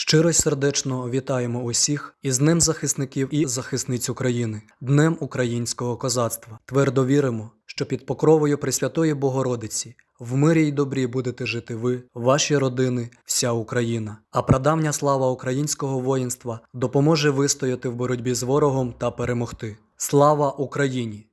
Щиро й сердечно вітаємо усіх із Днем захисників і захисниць України, Днем українського козацтва. Твердо віримо, що під покровою Пресвятої Богородиці в мирі й добрі будете жити ви, ваші родини, вся Україна. А прадавня слава українського воїнства допоможе вистояти в боротьбі з ворогом та перемогти. Слава Україні!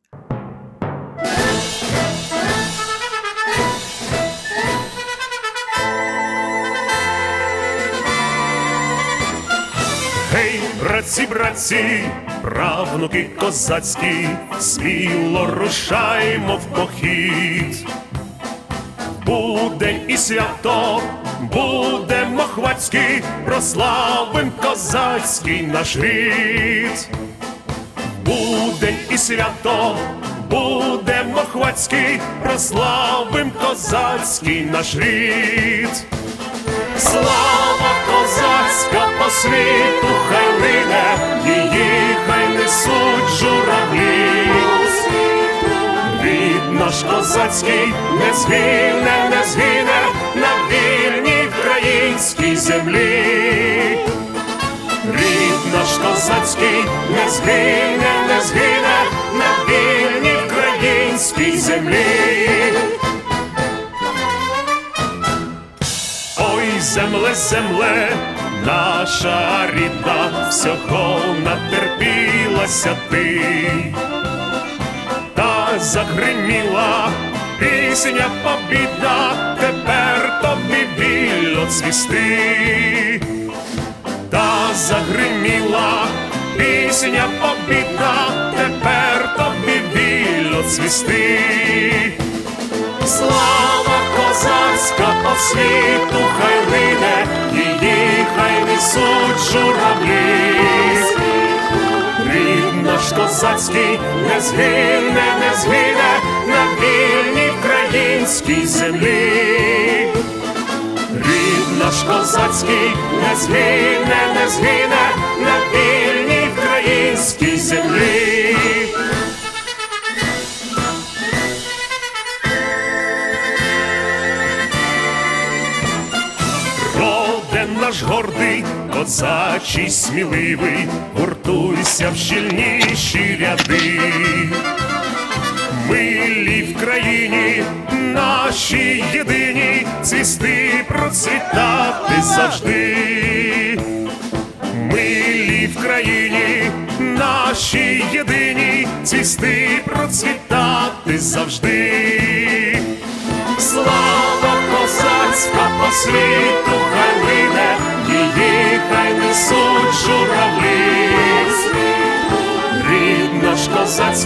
Братці, братці, правнуки козацькі, сміло рушаймо в похід. Буде і свято, буде мохвацький, прославим козацький наш рід. Буде і свято, буде мохвацький, прославим козацький наш рід. Світу хай лине, її хай несуть журавлі. Рід наш козацький не згине, не згине на вільній українській землі. Рід наш козацький не згине, не згине на вільній українській землі. Ой, земле, земле, наша рідна, всього натерпілася ти, та загриміла пісня побіда, тепер тобі вільно цвісти, та загриміла пісня побіда, тепер тобі вільно цвісти. Слава козацька по світу несуть журавлі. Рід наш козацький не згине, не згине на вільній українській землі. Рід наш козацький не згине, не згине на Наш гордий, козачий, сміливий, гуртуйся в щільніші ряди. Милі в країні, нашій єдиній, цвісти процвітати завжди. Милі в країні, нашій єдиній, цвісти процвітати завжди. Слава козацька по світу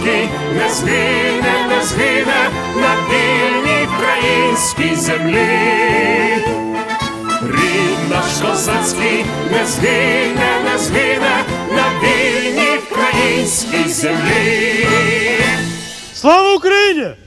козацький не згине, не згине на вільній українській землі. Рід наш козацький не згине, не згине на вільній українській землі. Слава Україні!